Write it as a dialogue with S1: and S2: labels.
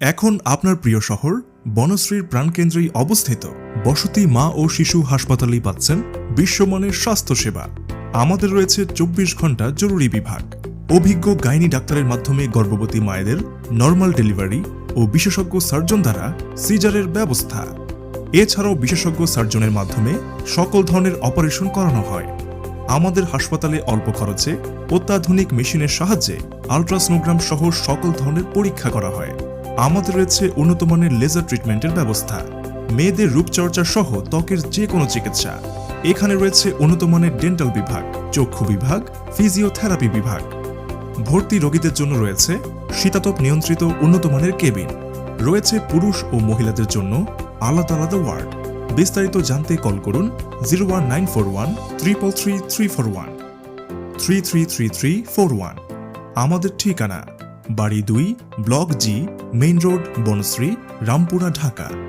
S1: এখন আপনার প্রিয় শহর, বনশ্রীর প্রাণকেন্দ্রেই অবস্থিত। বসতি মা ও শিশু হাসপাতালেই পাচ্ছেন বিশ্বমানের স্বাস্থ্যসেবা। আমাদের রয়েছে চব্বিশ ঘণ্টা জরুরি বিভাগ। অভিজ্ঞ গাইনি ডাক্তারের মাধ্যমে গর্ভবতী মায়েদের নর্মাল ডেলিভারি ও বিশেষজ্ঞ সার্জন দ্বারা সিজারের ব্যবস্থা। এছাড়াও বিশেষজ্ঞ সার্জনের মাধ্যমে সকল ধরনের অপারেশন করানো হয়। আমাদের হাসপাতালে অল্প খরচে অত্যাধুনিক মেশিনের সাহায্যে আলট্রাসোনোগ্রাম সহ সকল ধরনের পরীক্ষা করা হয়। আমাদের রয়েছে উন্নত মানের লেজার ট্রিটমেন্টের ব্যবস্থা। মেয়েদের রূপচর্চা সহ ত্বকের যে কোনো চিকিৎসা। এখানে রয়েছে উন্নত মানের ডেন্টাল বিভাগ, চক্ষু বিভাগ ফিজিওথেরাপি বিভাগ। ভর্তি রোগীদের জন্য রয়েছে শীতাতপ নিয়ন্ত্রিত উন্নত মানের কেবিন রয়েছে পুরুষ ও মহিলাদের জন্য আলাদা আলাদা ওয়ার্ড। বিস্তারিত জানতে কল করুন zero one nine four one triple three three four one three three three three four one আমাদের ঠিকানা বাড়ি দুই block G main road Banasree Rampura Dhaka.